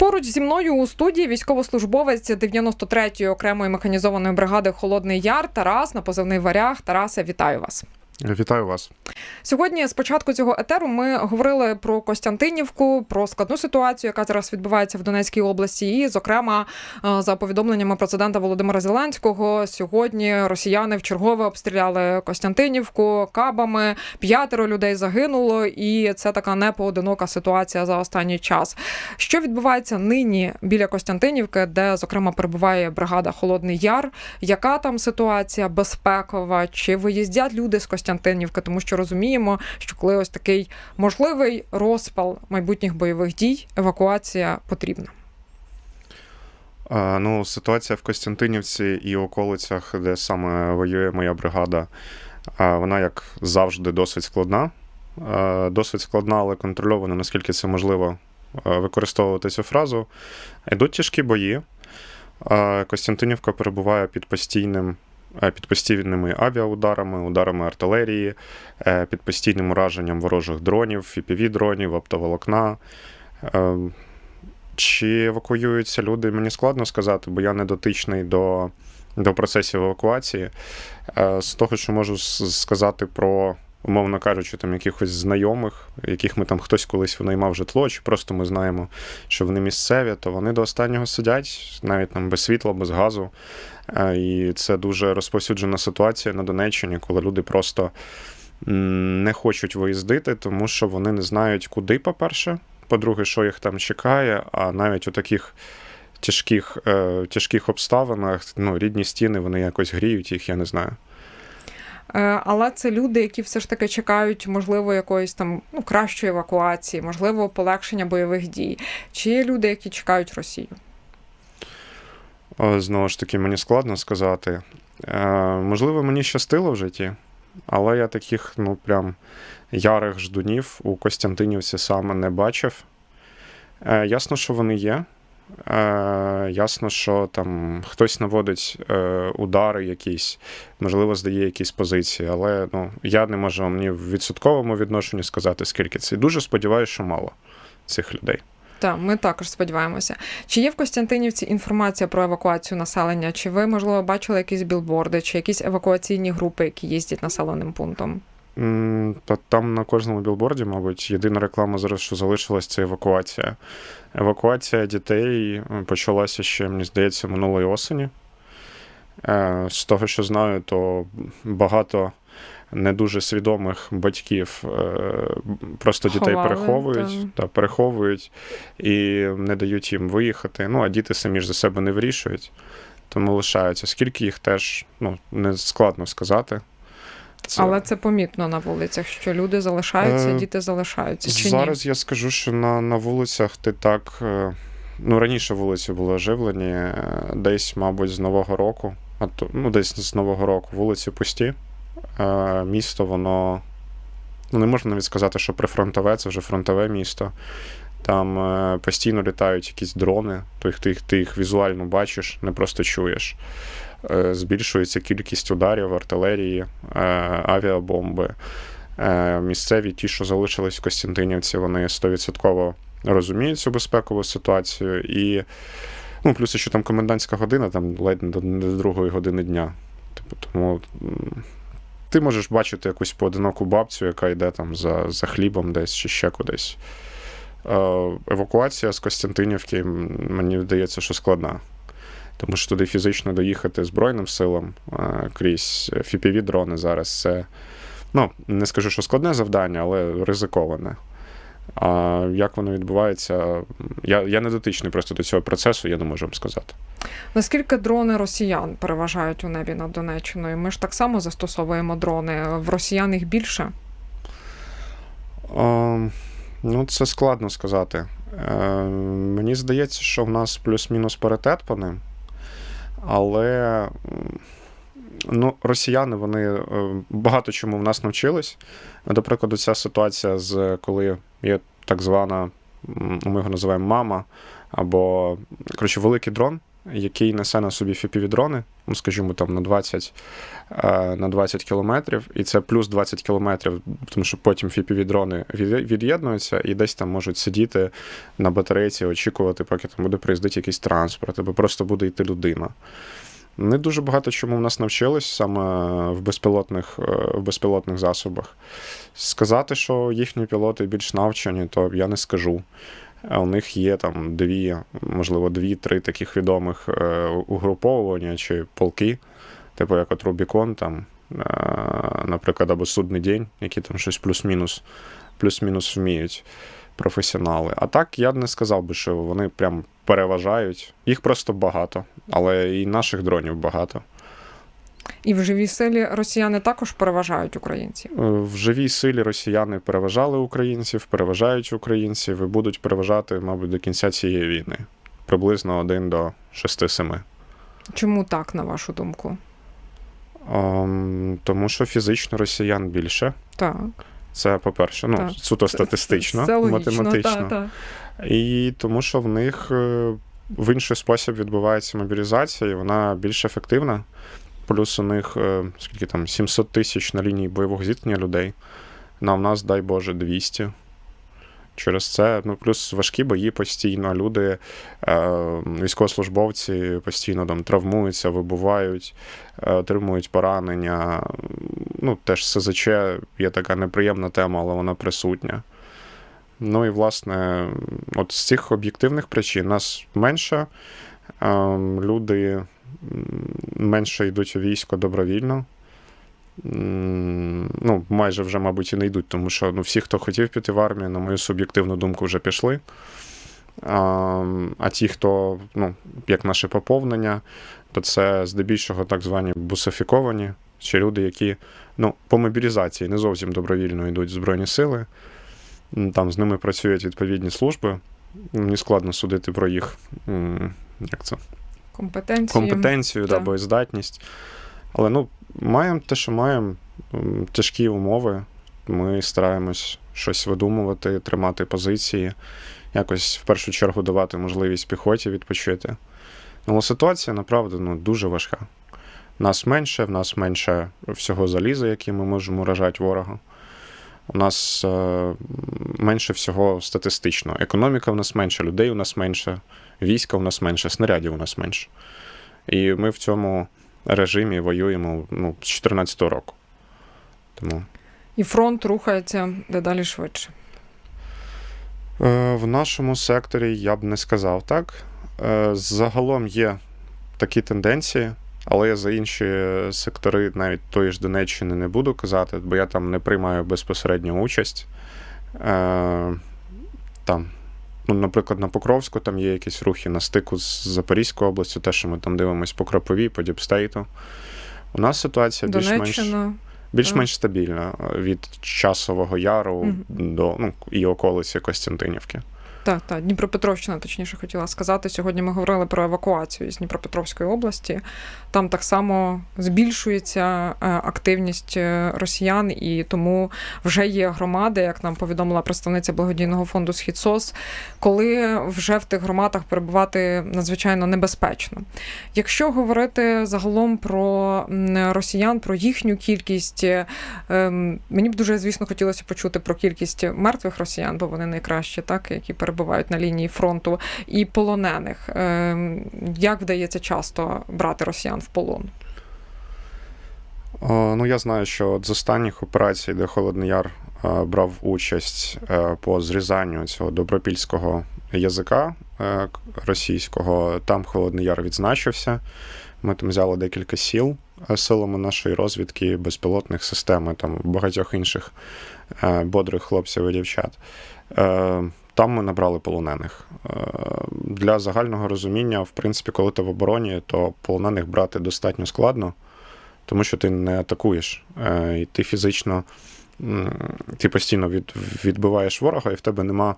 Поруч зі мною у студії військовослужбовець 93-ї окремої механізованої бригади Холодний Яр Тарас на позивний варяг. Тарасе, вітаю вас. Вітаю вас. Сьогодні, з початку цього етеру, ми говорили про Костянтинівку, про складну ситуацію, яка зараз відбувається в Донецькій області. І, зокрема, е, за повідомленнями президента Володимира Зеленського, сьогодні росіяни вчергове обстріляли Костянтинівку кабами. П'ятеро людей загинуло, і це така непоодинока ситуація за останній час. Що відбувається нині біля Костянтинівки, де зокрема перебуває бригада Холодний Яр? Яка там ситуація безпекова? Чи виїздять люди з Костянтинівки? Тому що розуміємо, що коли ось такий можливий розпал майбутніх бойових дій, евакуація потрібна. Ну, ситуація в Костянтинівці і околицях, де саме воює моя бригада, вона, як завжди, досить складна. Досить складна, але контрольована, наскільки це можливо використовувати цю фразу. Йдуть тяжкі бої. Костянтинівка перебуває під постійним. Е, Під постійними авіаударами, ударами артилерії, е, під постійним ураженням ворожих дронів, фіпіві-дронів, оптоволокна. Е, Чи евакуюються люди, мені складно сказати, бо я не дотичний до, до процесів евакуації. Е, З того, що можу сказати про, умовно кажучи, там якихось знайомих, яких ми там хтось колись винаймав житло, чи просто ми знаємо, що вони місцеві, то вони до останнього сидять, навіть там без світла, без газу. Е, І це дуже розповсюджена ситуація на Донеччині, коли люди просто не хочуть виїздити, тому що вони не знають, куди, по-перше. По-друге, що їх там чекає, а навіть у таких тяжких, е, тяжких обставинах ну, рідні стіни вони якось гріють їх, я не знаю. Е, Але це люди, які все ж таки чекають, можливо, якоїсь там ну, кращої евакуації, можливо, полегшення бойових дій. Чи є люди, які чекають Росію? Знову ж таки, мені складно сказати. Е, можливо, мені щастило в житті, але я таких, ну, прям ярих ждунів у Костянтинівці саме не бачив. Е, ясно, що вони є. Е, ясно, що там хтось наводить е, удари якісь, можливо, здає якісь позиції, але ну, я не можу ні в відсотковому відношенні сказати, скільки це. І дуже сподіваюся, що мало цих людей. Так, ми також сподіваємося. Чи є в Костянтинівці інформація про евакуацію населення? Чи ви, можливо, бачили якісь білборди, чи якісь евакуаційні групи, які їздять населеним пунктом? Та там на кожному білборді, мабуть, єдина реклама зараз, що залишилась, це евакуація. Евакуація дітей е, почалася ще, мені здається, минулої осені. Е, З того, що знаю, то багато не дуже свідомих батьків е, просто дітей Ховали, переховують та переховують і не дають їм виїхати. Ну, а діти самі ж за себе не вирішують, тому лишаються. Скільки їх теж ну, не складно сказати. Це- Але це помітно на вулицях, що люди залишаються, Е, діти залишаються. Чи Зараз я скажу, що на, на вулицях ти так. е, Ну, раніше вулиці були оживлені, е, десь, мабуть, з Нового року, а то, ну, десь з Нового року вулиці пусті. Е, Місто, воно. Ну, не можна навіть сказати, що прифронтове, це вже фронтове місто. Там е, постійно літають якісь дрони, то їх, ти, ти їх візуально бачиш, не просто чуєш. Е, Збільшується кількість ударів, артилерії, е, авіабомби. Е, Місцеві, ті, що залишились в Костянтинівці, вони 100% розуміють цю безпекову ситуацію. І ну, плюс, що там комендантська година, там ледь не до, другої години дня. Типу, тому ти можеш бачити якусь поодиноку бабцю, яка йде там за, за хлібом десь чи ще кудись. Евакуація з Костянтинівки, мені здається, що складна. Тому що туди фізично доїхати Збройним силам е, крізь fpv дрони зараз це ну, не скажу, що складне завдання, але ризиковане. А як воно відбувається, я, я не дотичний просто до цього процесу, я не можу вам сказати. Наскільки дрони росіян переважають у небі над Донеччиною? Ми ж так само застосовуємо дрони. В росіян їх більше. А, ну, це складно сказати. Е, мені здається, що в нас плюс-мінус паритет по ним. Але ну, росіяни вони е, багато чому в нас навчились. До прикладу, ця ситуація, з коли є так звана, ми його називаємо мама, або коротше, великий дрон, який несе на собі фіпівідрони, ну, скажімо, там на 20, е, на 20 кілометрів, і це плюс 20 кілометрів, тому що потім фіпівідрони від- від'єднуються і десь там можуть сидіти на батарейці, очікувати, поки там буде приїздити якийсь транспорт, або просто буде йти людина. Не дуже багато чому в нас навчились саме в безпілотних, е, в безпілотних засобах. Сказати, що їхні пілоти більш навчені, то я не скажу. У них є там дві, можливо, дві-три таких відомих е, угруповування чи полки, типу як от Рубікон, там, е, наприклад, або Судний день, які там щось плюс-мінус, плюс-мінус вміють професіонали. А так я не сказав би, що вони прям переважають. Їх просто багато, але і наших дронів багато. І в живій силі росіяни також переважають українців. Е, В живій силі росіяни переважали українців, переважають українців і будуть переважати, мабуть, до кінця цієї війни. Приблизно 1 до 6-7. Чому так, на вашу думку? Ем, тому що фізично росіян більше. Так. Це, по-перше, ну, Так. суто статистично, Це логічно, математично. Та, та. І тому, що в них е, в інший спосіб відбувається мобілізація, і вона більш ефективна. Плюс у них е, скільки там 700 тисяч на лінії бойового зіткнення людей. На в нас, дай Боже, 200. Через це, ну, плюс важкі бої постійно. Люди, е, військовослужбовці постійно там травмуються, вибувають, е, отримують поранення. Ну, теж СЗЧ є така неприємна тема, але вона присутня. Ну і власне, от з цих об'єктивних причин нас менше. ем, Люди менше йдуть у військо добровільно. Ну, майже вже, мабуть, і не йдуть, тому що ну, всі, хто хотів піти в армію, на мою суб'єктивну думку, вже пішли. А, а ті, хто, ну, як наше поповнення, то це здебільшого так звані бусифіковані, чи люди, які ну, по мобілізації не зовсім добровільно йдуть в Збройні сили. Там з ними працюють відповідні служби. Мені складно судити про їх як це, Компетенції. компетенцію да, боєздатність. Але ну, маємо те, що маємо тяжкі умови. Ми стараємось щось видумувати, тримати позиції, якось в першу чергу давати можливість піхоті відпочити. Але ситуація направду ну, дуже важка. Нас менше, в нас менше всього заліза, яким ми можемо уражати ворога. У нас е, менше всього статистично. Економіка в нас менше, людей у нас менше, війська у нас менше, снарядів у нас менше. І ми в цьому режимі воюємо ну, з 2014 року. Тому І фронт рухається дедалі швидше. е, в нашому секторі я б не сказав так. Е, загалом є такі тенденції, але я за інші сектори, навіть тої ж Донеччини, не буду казати, бо я там не приймаю безпосередню участь. Е, там, ну, наприклад, на Покровську там є якісь рухи на стику з Запорізькою областю, те, що ми там дивимося по Кропиві, по Діпстейту. У нас ситуація більш-менш, більш-менш стабільна від часового яру Мгм. до ну, і околиці Костянтинівки. Так, так, Дніпропетровщина, точніше хотіла сказати. Сьогодні ми говорили про евакуацію з Дніпропетровської області. Там так само збільшується е, активність е, росіян, і тому вже є громади, як нам повідомила представниця благодійного фонду Східсос, коли вже в тих громадах перебувати надзвичайно небезпечно. Якщо говорити загалом про росіян, про їхню кількість, е, ем, мені б дуже, звісно, хотілося почути про кількість мертвих росіян, бо вони найкращі, так, які перебувають на лінії фронту, і полонених. Ем, Як вдається часто брати росіян в полон? Ну, я знаю, що з останніх операцій, де Холодний Яр е, брав участь е, по зрізанню цього добропільського язика е, російського, там Холодний Яр відзначився. Ми там взяли декілька сіл е, силами нашої розвідки, безпілотних систем, і там багатьох інших е, бодрих хлопців і дівчат. Там ми набрали полонених. Е, Для загального розуміння, в принципі, коли ти в обороні, то полонених брати достатньо складно тому що ти не атакуєш, е, і ти фізично ти постійно від, відбиваєш ворога, і в тебе нема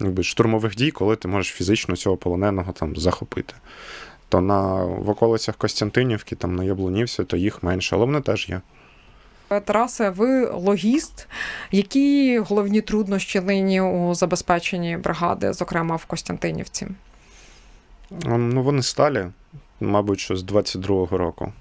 якби, штурмових дій, коли ти можеш фізично цього полоненого там захопити. То на, в околицях Костянтинівки, там на Яблунівці, то їх менше, але вони теж є. Е, Тарасе, ви логіст. Які головні труднощі нині у забезпеченні бригади, зокрема в Костянтинівці? Ну, вони сталі. мабуть, що з 22-го року.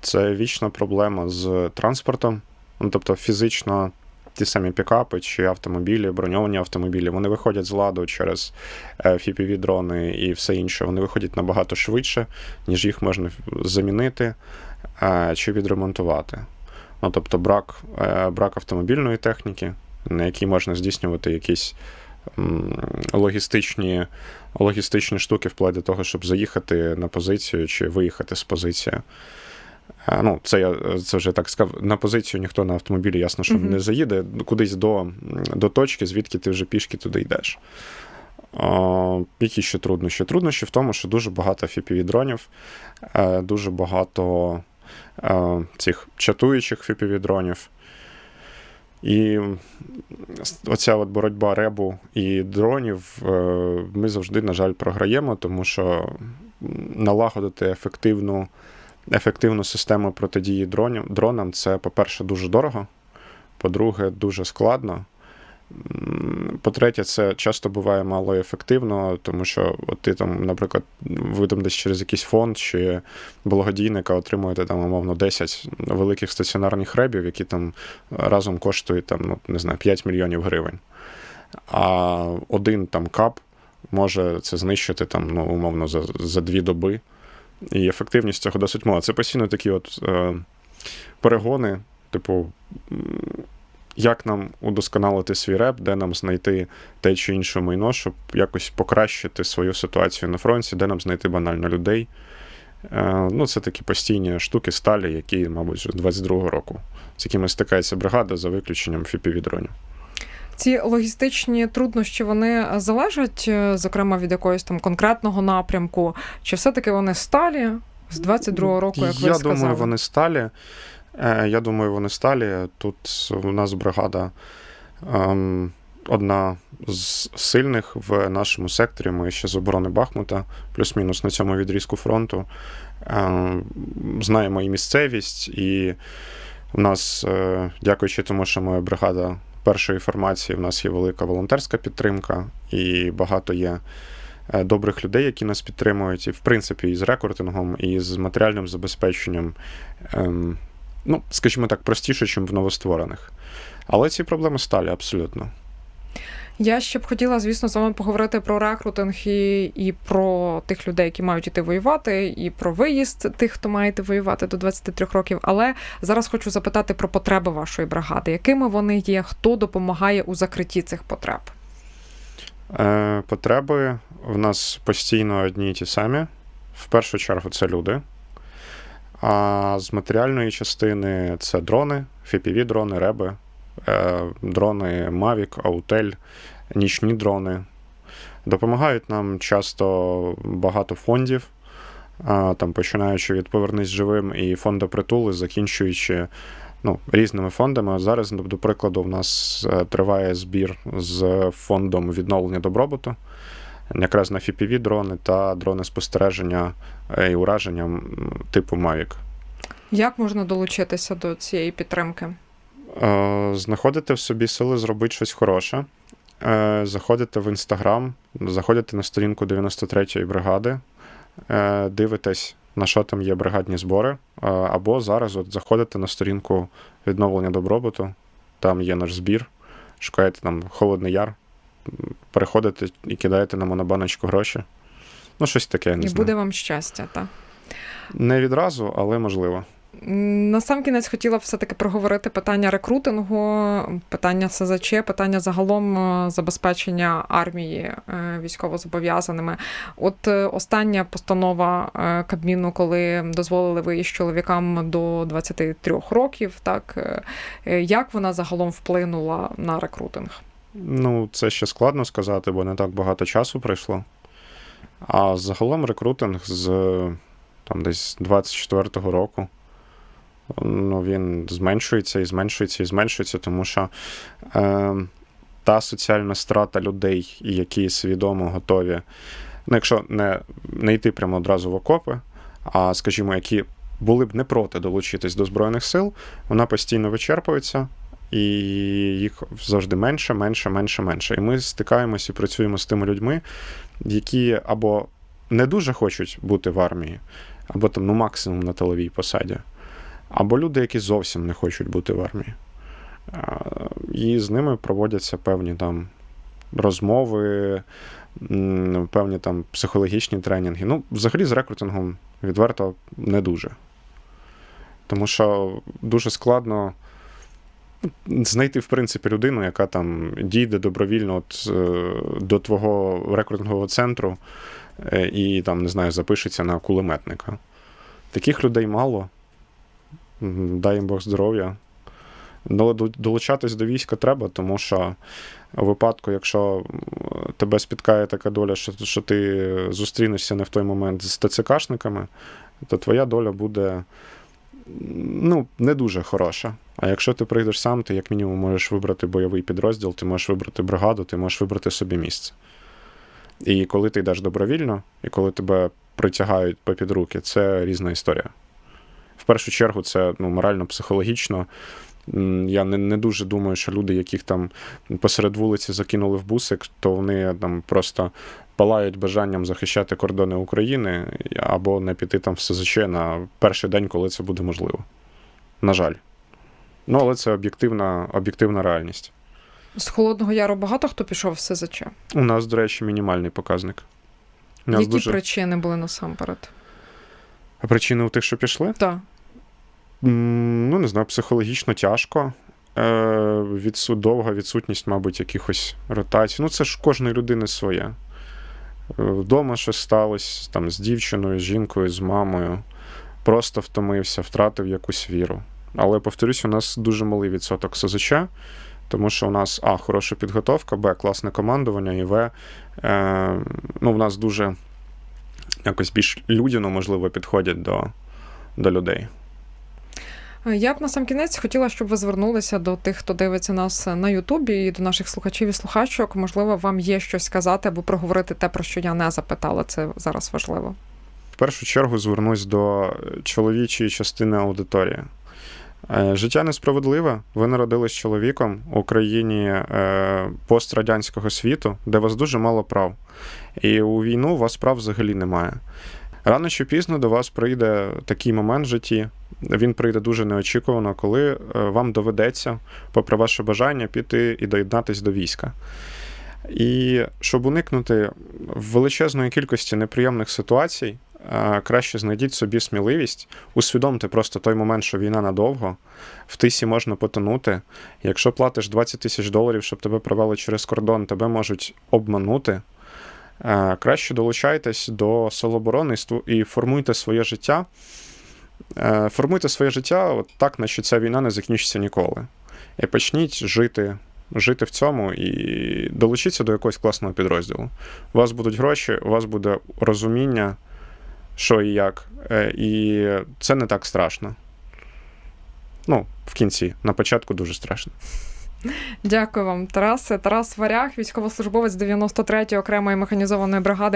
Це вічна проблема з транспортом. Ну, тобто, фізично ті самі пікапи чи автомобілі, броньовані автомобілі, вони виходять з ладу через fpv дрони і все інше. Вони виходять набагато швидше, ніж їх можна замінити е, чи відремонтувати. Ну, тобто, брак, е, брак автомобільної техніки, на якій можна здійснювати якісь логістичні, логістичні штуки, вплоть до того, щоб заїхати на позицію чи виїхати з позиції. Е, Ну, це я це вже так сказав. На позицію ніхто на автомобілі, ясно, що Мгм. не заїде кудись до, до точки, звідки ти вже пішки туди йдеш. О, які ще труднощі? Труднощі в тому, що дуже багато FPV-дронів, е, дуже багато е, цих чатуючих FPV-дронів. І оця от боротьба ребу і дронів е, ми завжди, на жаль, програємо, тому що налагодити ефективну, ефективну систему протидії дронів, дронам це, по-перше, дуже дорого, по-друге, дуже складно. По-третє, це часто буває мало ефективно, тому що от ти там, наприклад, ви там десь через якийсь фонд чи благодійника отримуєте там, умовно, 10 великих стаціонарних ребів, які там разом коштують там, ну, не знаю, 5 мільйонів гривень. А один там кап може це знищити там, ну, умовно, за, за дві доби. І ефективність цього досить мала. Це постійно такі от е, перегони, типу, як нам удосконалити свій реп, де нам знайти те чи інше майно, щоб якось покращити свою ситуацію на фронті, де нам знайти банально людей. Е, ну, це такі постійні штуки сталі, які, мабуть, з 22-го року, з якими стикається бригада за виключенням FPV-дронів. Ці логістичні труднощі вони залежать, е, зокрема, від якогось там конкретного напрямку, чи все-таки вони сталі з 22-го року, як ви Я думаю, вони сталі. Е, Я думаю, вони сталі. Тут у нас бригада ем, одна з сильних в нашому секторі. Ми ще з оборони Бахмута, плюс-мінус на цьому відрізку фронту. Ем, Знаємо і місцевість, і у нас, е, дякуючи тому, що моя бригада першої формації, в нас є велика волонтерська підтримка, і багато є е, добрих людей, які нас підтримують, і в принципі, і з рекордингом, і з матеріальним забезпеченням. Ем, ну, скажімо так, простіше, ніж в новостворених. Але ці проблеми сталі абсолютно. Я ще б хотіла, звісно, з вами поговорити про рекрутинг і, і про тих людей, які мають іти воювати, і про виїзд тих, хто має йти воювати до 23 років. Але зараз хочу запитати про потреби вашої бригади. Якими вони є? Хто допомагає у закритті цих потреб? Е, потреби в нас постійно одні й ті самі. В першу чергу це люди. А з матеріальної частини це дрони, FPV-дрони, реби, е, дрони Mavic, Autel, нічні дрони. Допомагають нам часто багато фондів, там, починаючи від Повернись живим і фонду притули, закінчуючи ну, різними фондами. Зараз, до прикладу, в нас е, триває збір з фондом відновлення добробуту, якраз на FPV дрони та дрони спостереження е, і ураження типу Mavic. Як можна долучитися до цієї підтримки? Е, Знаходите в собі сили зробити щось хороше. Е, Заходите в інстаграм, заходите на сторінку 93-ї бригади, дивитесь, на що там є бригадні збори. Або зараз от заходите на сторінку відновлення добробуту, там є наш збір, шукаєте там Холодний Яр, переходите і кидаєте на монобаночку гроші. Ну, щось таке, я не і знаю. буде вам щастя, так? Не відразу, але можливо. На сам кінець хотіла все-таки проговорити питання рекрутингу, питання СЗЧ, питання загалом е, забезпечення армії е, військовозобов'язаними. От е, остання постанова Кабміну, коли дозволили виїзд чоловікам до 23 років, так як вона загалом вплинула на рекрутинг? Ну, це ще складно сказати, бо не так багато часу пройшло. А загалом рекрутинг з там десь 24-го року. Ну, він зменшується і зменшується і зменшується, тому що е, та соціальна страта людей, які свідомо готові, ну, якщо не, не йти прямо одразу в окопи, а, скажімо, які були б не проти долучитись до Збройних сил, вона постійно вичерпується, і їх завжди менше, менше, менше, менше. І ми стикаємося і працюємо з тими людьми, які або не дуже хочуть бути в армії, або там, ну, максимум на тиловій посаді, або люди, які зовсім не хочуть бути в армії. І з ними проводяться певні там розмови, певні там психологічні тренінги. Ну, взагалі з рекрутингом відверто не дуже. Тому що дуже складно знайти, в принципі, людину, яка там дійде добровільно от, е, до твого рекрутингового центру е, і там, не знаю, запишеться на кулеметника. Таких людей мало. Дай їм Бог здоров'я. Але долучатись до війська треба, тому що у випадку, якщо тебе спіткає така доля, що, що ти зустрінешся не в той момент з ТЦКшниками, то твоя доля буде ну, не дуже хороша. А якщо ти прийдеш сам, ти як мінімум можеш вибрати бойовий підрозділ, ти можеш вибрати бригаду, ти можеш вибрати собі місце. І коли ти йдеш добровільно, і коли тебе притягають по під руки, це різна історія. В першу чергу, це ну, морально-психологічно. Я не, не дуже думаю, що люди, яких там посеред вулиці закинули в бусик, то вони там просто палають бажанням захищати кордони України або не піти там в СЗЧ на перший день, коли це буде можливо. На жаль. Ну, але це об'єктивна, об'єктивна реальність. З Холодного Яру багато хто пішов в СЗЧ? У нас, до речі, мінімальний показник. Які дуже причини були насамперед? А причини у тих, що пішли? Так. Ну, не знаю, психологічно тяжко. Е, відсу, довга відсутність, мабуть, якихось ротацій. Ну, це ж кожної людини своє. Е, Вдома щось сталося там, з дівчиною, з жінкою, з мамою. Просто втомився, втратив якусь віру. Але повторюсь, у нас дуже малий відсоток СЗЧ, тому що у нас А, хороша підготовка, Б, класне командування, і В. Е, ну, в нас дуже якось більш людяно, можливо, підходять до, до людей. Я б на сам кінець хотіла, щоб ви звернулися до тих, хто дивиться нас на Ютубі, і до наших слухачів і слухачок. Можливо, вам є щось сказати або проговорити те, про що я не запитала. Це зараз важливо. В першу чергу звернусь до чоловічої частини аудиторії. Е, Життя несправедливе. Ви народились чоловіком у країні е, пострадянського світу, де вас дуже мало прав. І у війну у вас прав взагалі немає. Рано чи пізно до вас прийде такий момент в житті. Він прийде дуже неочікувано, коли е, вам доведеться, попри ваше бажання, піти і доєднатись до війська. І щоб уникнути величезної кількості неприємних ситуацій, е, краще знайдіть собі сміливість, усвідомте просто той момент, що війна надовго, в тисі можна потонути. Якщо платиш 20 тисяч доларів, щоб тебе провели через кордон, тебе можуть обманути. Е, Краще долучайтесь до силоборони і формуйте своє життя. Е, Формуйте своє життя от так, наче ця війна не закінчиться ніколи. І почніть жити, жити в цьому і долучіться до якогось класного підрозділу. У вас будуть гроші, у вас буде розуміння, що і як. Е, І це не так страшно. Ну, в кінці, на початку дуже страшно. Дякую вам, Тарасе. Тарас Варяг, військовослужбовець 93-ї окремої механізованої бригади